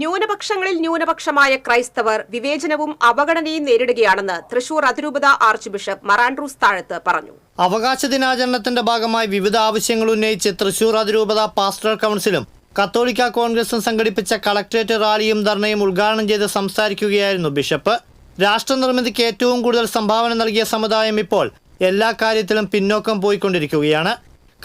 ന്യൂനപക്ഷങ്ങളിൽ ന്യൂനപക്ഷമായ ക്രൈസ്തവർ വിവേചനവും അവഗണനയും നേരിടുകയാണെന്ന് തൃശൂർ അതിരൂപത ആർച്ച് ബിഷപ്പ് മറാൻഡ്രൂസ് താഴത്ത് പറഞ്ഞു. അവകാശ ദിനാചരണത്തിന്റെ ഭാഗമായി വിവിധ ആവശ്യങ്ങൾ ഉന്നയിച്ച് തൃശൂർ അതിരൂപത പാസ്റ്റർ കൗൺസിലും കത്തോലിക്ക കോൺഗ്രസും സംഘടിപ്പിച്ച കളക്ടറേറ്റ് റാലിയും ധർണയും ഉദ്ഘാടനം ചെയ്ത് സംസാരിക്കുകയായിരുന്നു ബിഷപ്പ്. രാഷ്ട്രനിർമ്മിതിക്ക് ഏറ്റവും കൂടുതൽ സംഭാവന നൽകിയ സമുദായം ഇപ്പോൾ എല്ലാ കാര്യത്തിലും പിന്നോക്കം പോയിക്കൊണ്ടിരിക്കുകയാണ്.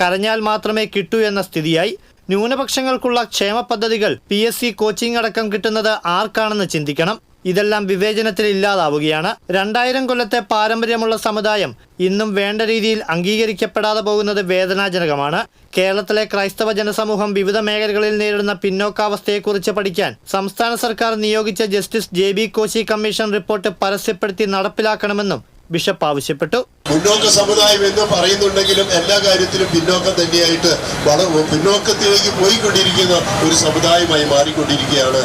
കരഞ്ഞാൽ മാത്രമേ കിട്ടൂ എന്ന സ്ഥിതിയായി. ന്യൂനപക്ഷങ്ങൾക്കുള്ള ക്ഷേമ പദ്ധതികൾ പി എസ് സി കോച്ചിംഗ് അടക്കം കിട്ടുന്നത് ആർക്കാണെന്ന് ചിന്തിക്കണം. ഇതെല്ലാം വിവേചനത്തിൽ ഇല്ലാതാവുകയാണ്. രണ്ടായിരം കൊല്ലത്തെ പാരമ്പര്യമുള്ള സമുദായം ഇന്നും വേണ്ട രീതിയിൽ അംഗീകരിക്കപ്പെടാതെ പോകുന്നത് വേദനാജനകമാണ്. കേരളത്തിലെ ക്രൈസ്തവ ജനസമൂഹം വിവിധ മേഖലകളിൽ നേരിടുന്ന പിന്നോക്കാവസ്ഥയെക്കുറിച്ച് പഠിക്കാൻ സംസ്ഥാന സർക്കാർ നിയോഗിച്ച justice J B Koshi commission report പരസ്യപ്പെടുത്തി നടപ്പിലാക്കണമെന്നും ബിഷപ്പ് ആവശ്യപ്പെട്ടു. മുന്നോക്ക സമുദായം എന്ന് പറയുന്നുണ്ടെങ്കിലും എല്ലാ കാര്യത്തിലും പിന്നോക്കം തന്നെയായിട്ട് പിന്നോക്കത്തിലേക്ക് പോയിക്കൊണ്ടിരിക്കുന്ന ഒരു സമുദായമായി മാറിക്കൊണ്ടിരിക്കുകയാണ്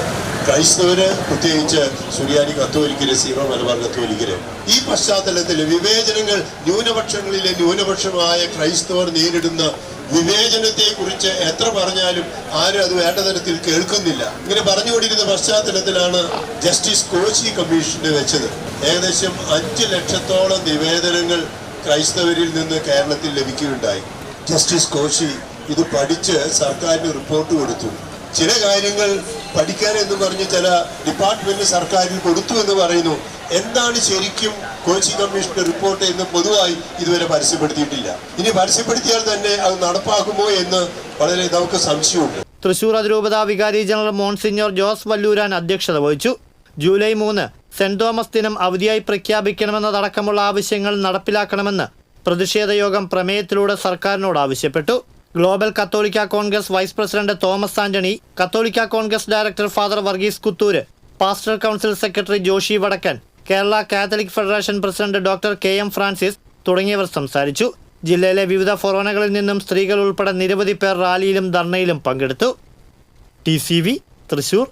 ക്രൈസ്തവര് പ്രത്യേകിച്ച് സുറിയാനി കത്തോലിക്കര് സീറോ മലബാർ കത്തോലിക്കര്. ഈ പശ്ചാത്തലത്തിൽ വിവേചനങ്ങൾ ന്യൂനപക്ഷങ്ങളിലെ ന്യൂനപക്ഷമായ ക്രൈസ്തവർ നേരിടുന്ന വിവേചനത്തെ കുറിച്ച് എത്ര പറഞ്ഞാലും ആരും അത് വേണ്ട തരത്തിൽ കേൾക്കുന്നില്ല. ഇങ്ങനെ പറഞ്ഞുകൊണ്ടിരുന്ന പശ്ചാത്തലത്തിലാണ് ജസ്റ്റിസ് കോച്ചി കമ്മീഷന് വെച്ചത്. ഏകദേശം അഞ്ച് ലക്ഷത്തോളം നിവേദനങ്ങൾ ക്രൈസ്തവരിൽ നിന്ന് കേരളത്തിൽ ലഭിക്കുകയുണ്ടായി. ജസ്റ്റിസ് കോശി ഇത് പഠിച്ച് സർക്കാരിന് റിപ്പോർട്ട് കൊടുത്തു. ചില കാര്യങ്ങൾ പഠിക്കാൻ എന്ന് പറഞ്ഞ് ചില ഡിപ്പാർട്ട്മെന്റ് സർക്കാരിൽ കൊടുത്തു എന്ന് പറയുന്നു. എന്താണ് ശരിക്കും കോച്ചി കമ്മീഷന്റെ റിപ്പോർട്ട് എന്ന് പൊതുവായി ഇതുവരെ പരസ്യപ്പെടുത്തിയിട്ടില്ല. ഇനി പരസ്യപ്പെടുത്തിയാൽ തന്നെ അത് നടപ്പാക്കുമോ എന്ന് വളരെ നമുക്ക് സംശയമുണ്ട്. തൃശൂർ അതിരൂപത വികാരി ജനറൽ മോൺസിഞ്ഞോർ ജോസ് വല്ലൂരാൻ അധ്യക്ഷത വഹിച്ചു. ജൂലൈ മൂന്ന് സെന്റ് തോമസ് ദിനം അവധിയായി പ്രഖ്യാപിക്കണമെന്നതടക്കമുള്ള ആവശ്യങ്ങൾ നടപ്പിലാക്കണമെന്ന് പ്രതിഷേധ യോഗം പ്രമേയത്തിലൂടെ സർക്കാരിനോട് ആവശ്യപ്പെട്ടു. ഗ്ലോബൽ കത്തോലിക്ക Congress vice president Thomas Antony കത്തോലിക്ക Congress director father Varghese Kuthoor pastoral council secretary Joshy Vadakkan Kerala Catholic federation president doctor K M Francis തുടങ്ങിയവർ സംസാരിച്ചു. ജില്ലയിലെ വിവിധ ഫൊറോനകളിൽ നിന്നും സ്ത്രീകൾ ഉൾപ്പെടെ നിരവധി പേർ റാലിയിലും ധർണയിലും പങ്കെടുത്തു. T C V Thrissur